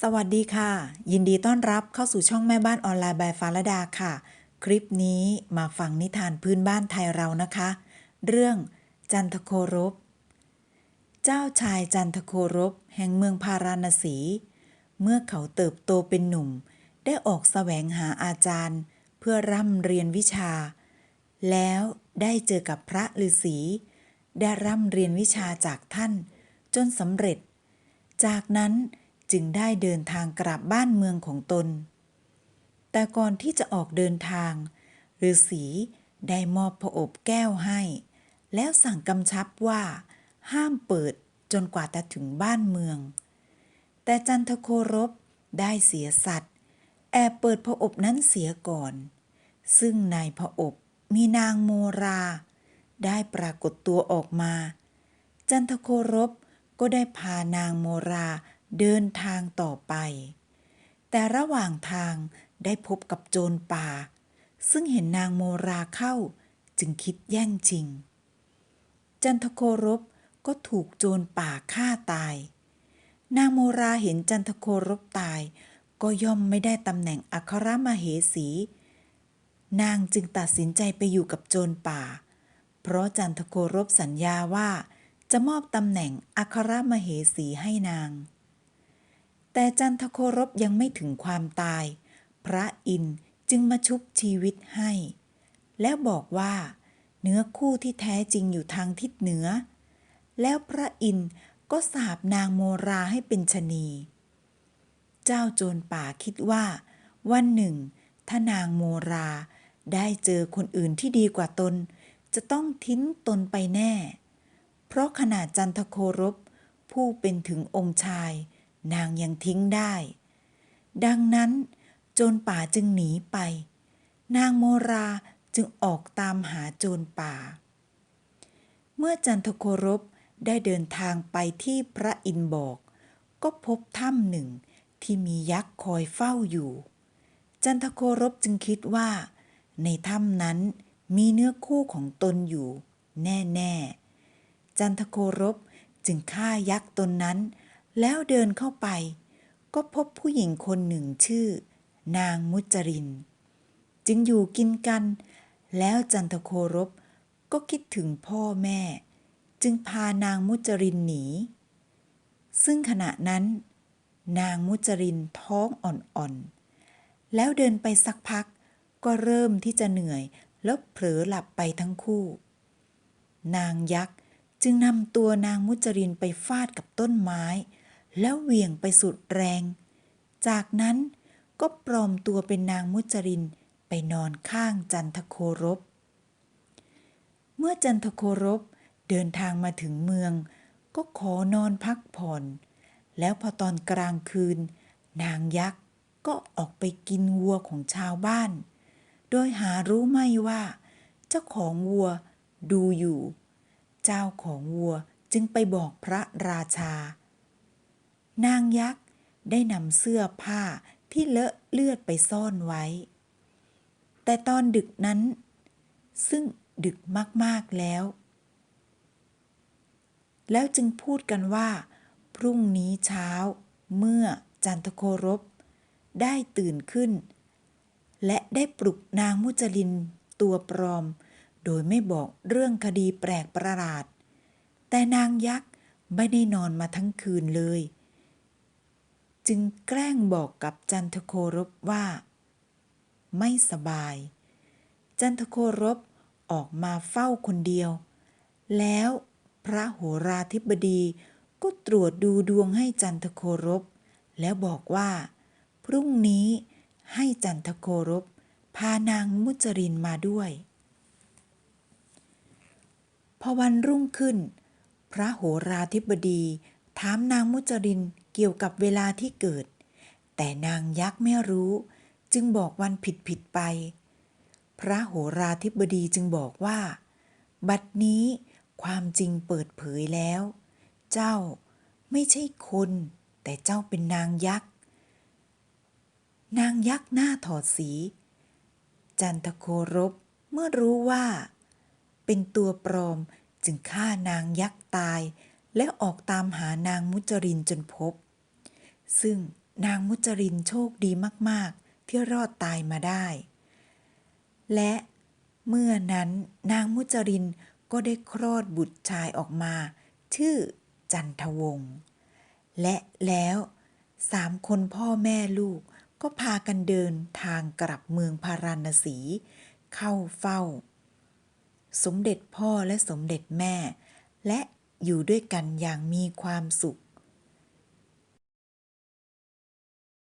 สวัสดีค่ะ ยินดีต้อนรับเข้าสู่ช่องแม่บ้านออนไลน์บายฟ้าละดาค่ะ คลิปนี้มาฟังนิทานพื้นบ้านไทยเรานะคะ เรื่องจันทโครบ เจ้าชายจันทโครบ แห่งเมืองพาราณสี เมื่อเขาเติบโตเป็นหนุ่ม ได้ออกแสวงหาอาจารย์ เพื่อร่ำเรียนวิชา แล้วได้เจอกับพระฤาษีได้ร่ำเรียนวิชาจากท่าน จนสำเร็จ จากนั้น จึงได้เดินทางกลับบ้านเมืองของตน แต่ก่อนที่จะออกเดินทางฤาษีได้มอบผอบแก้วให้ แล้วสั่งกำชับว่า ห้ามเปิดจนกว่าจะถึงบ้านเมือง แต่จันทโครบได้เสียสัตว์ แอบเปิดผอบนั้นเสียก่อน ซึ่งในผอบมีนางโมรา ได้ปรากฏตัวออกมา จันทโครบก็ได้พานางโมรา เดินทางต่อไป แต่ระหว่างทางได้พบกับโจรป่า ซึ่งเห็นนางโมราเข้าจึงคิดแย่งชิง จันทโครบก็ถูกโจรป่าฆ่าตาย นางโมราเห็นจันทโครบตาย ก็ย่อมไม่ได้ตำแหน่งอัครมเหสี นางจึงตัดสินใจไปอยู่กับโจรป่า เพราะจันทโครบสัญญาว่าจะมอบตำแหน่งอัครมเหสีให้นาง แต่จันทโครบยังไม่ถึงความตาย พระอินทร์จึงมาชุบชีวิตให้ แล้วบอกว่า เนื้อคู่ที่แท้จริงอยู่ทางทิศเหนือ แล้วพระอินทร์ก็สาบนางโมราให้เป็นชะนีเจ้าโจรป่าคิดว่า วันหนึ่ง ถ้านางโมราได้เจอคนอื่นที่ดีกว่าตน จะต้องทิ้งตนไปแน่ เพราะขนาดจันทโครบผู้เป็นถึงองค์ชาย นางยังทิ้งได้ ดังนั้นโจรป่าจึงหนีไป นางโมราจึงออกตามหาโจรป่า เมื่อจันทโครบได้เดินทางไปที่พระอินบอก ก็พบถ้ำหนึ่งที่มียักษ์คอยเฝ้าอยู่ จันทโครบจึงคิดว่า ในถ้ำนั้นมีเนื้อคู่ของตนอยู่ แน่ ๆ จันทโครบจึงฆ่ายักษ์ตนนั้น แล้วเดินเข้าไป ก็พบผู้หญิงคนหนึ่งชื่อ นางมุจริน จึงอยู่กินกัน แล้วจันทโครบก็คิดถึงพ่อแม่ จึงพานางมุจรินหนี ซึ่งขณะนั้น นางมุจรินท้องอ่อนๆ แล้วเดินไปสักพักก็เริ่มที่จะเหนื่อยแล้วเผลอหลับไปทั้งคู่ นางยักษ์จึงนำตัวนางมุจรินไปฟาดกับต้นไม้ แล้วเหวี่ยงไปสุดแรง จากนั้นก็ปลอมตัวเป็นนางมุจรินไปนอนข้างจันทโครบ เมื่อจันทโครบเดินทางมาถึงเมือง ก็ขอนอนพักผ่อน แล้วพอตอนกลางคืน นางยักษ์ก็ออกไปกินวัวของชาวบ้าน โดยหารู้ไม่ว่า เจ้าของวัวดูอยู่ เจ้าของวัวจึงไปบอกพระราชา นางยักษ์ได้นำเสื้อผ้าที่เลอะเลือดไปซ่อนไว้ แต่ตอนดึกนั้น ซึ่งดึกมากๆแล้ว แล้วจึงพูดกันว่า พรุ่งนี้เช้า เมื่อจันทโครบ ได้ตื่นขึ้น และได้ปลุกนางมุจลินตัวปลอม โดยไม่บอกเรื่องคดีแปลกประหลาด แต่นางยักษ์ไม่ได้นอนมาทั้งคืนเลย จึงแกล้งบอกกับจันทโครบว่า ไม่สบาย จันทโครบออกมาเฝ้าคนเดียว แล้วพระโหราธิบดีก็ตรวจดูดวงให้จันทโครบ แล้วบอกว่า พรุ่งนี้ให้จันทโครบ พานางมุจรินมาด้วย พอวันรุ่งขึ้น พระโหราธิบดีถามนางมุจริน เกี่ยวกับเวลาที่เกิด แต่นางยักษ์ไม่รู้ จึงบอกวันผิดผิดไป พระโหราธิบดีจึงบอกว่า บัดนี้ความจริงเปิดเผยแล้ว เจ้าไม่ใช่คน แต่เจ้าเป็นนางยักษ์ นางยักษ์หน้าถอดสี จันทโครบเมื่อรู้ว่า เป็นตัวปลอมจึงฆ่านางยักษ์ตายและออกตามหานางมุจรินจนพบ ซึ่งนางมุจรินโชคดีมาก ๆ ที่รอดตายมาได้ และเมื่อนั้นนางมุจรินก็ได้คลอดบุตรชายออกมา ชื่อจันทวงศ์และแล้วสามคนพ่อแม่ลูกก็พากันเดินทางกลับเมืองพาราณสี เข้าเฝ้า สมเด็จพ่อและสมเด็จแม่ และอยู่ด้วยกันอย่างมีความสุข